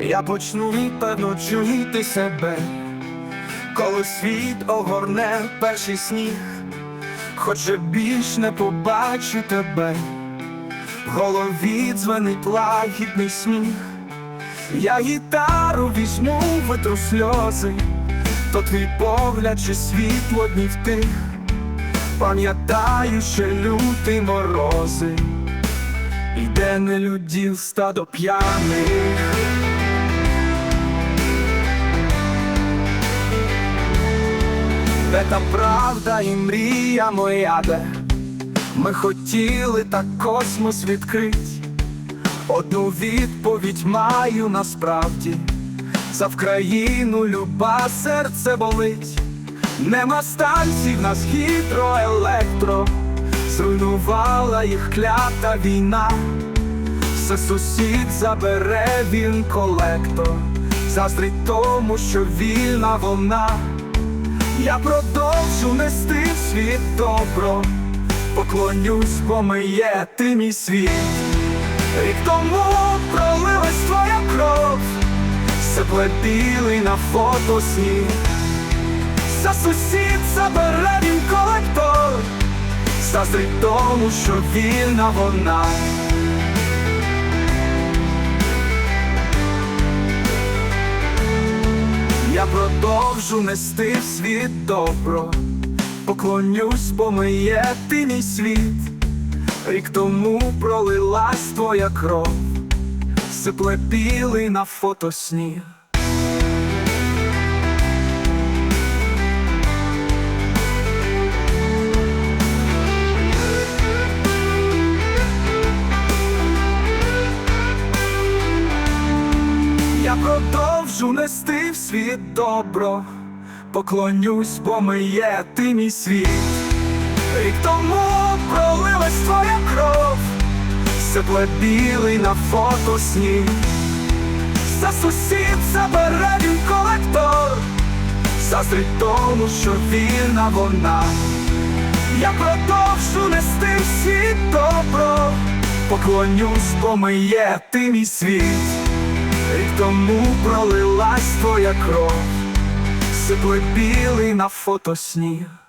Я почну певно чуїти себе, коли світ огорне перший сніг, хоче більш не побачу тебе, в голові дзвенить лагідний сміх. Я гітару візьму, витру сльози, то твій погляд чи світло днів тих, пам'ятаю, ще лютий морози, іде не людів стадо п'яних. Де та правда і мрія моя, де ми хотіли так космос відкрить. Одну відповідь маю насправді за Вкраїну люба серце болить. Нема станцій, в нас гідроелектро, зруйнувала їх клята війна. Все сусід забере він колектор, заздрить тому, що вільна вона. Я продовжу нести в світ добро, поклонюсь, бо ми є ти мій світ. Рік тому пролилась твоя кров, Сепле білий на фото сніг. За сусід забере він колектор, заздрить тому, що вільна вона. Продовжу нести в світ добро, поклонюсь, бо ми є ти мій світ. Рік тому пролилась твоя кров, сипле білий на фотосніг. Я продовжу нести в світ добро, поклонюсь, бо ми є ти мій світ. Рік тому пролилась твоя кров, Сепле білий на фото сніг. За сусід забере він колектор, заздрить тому, що вільна вона. Я продовжу нести в світ добро, поклонюсь, бо ми є ти мій світ. Рік тому пролилась твоя кров, Сипле білий на фото сніг.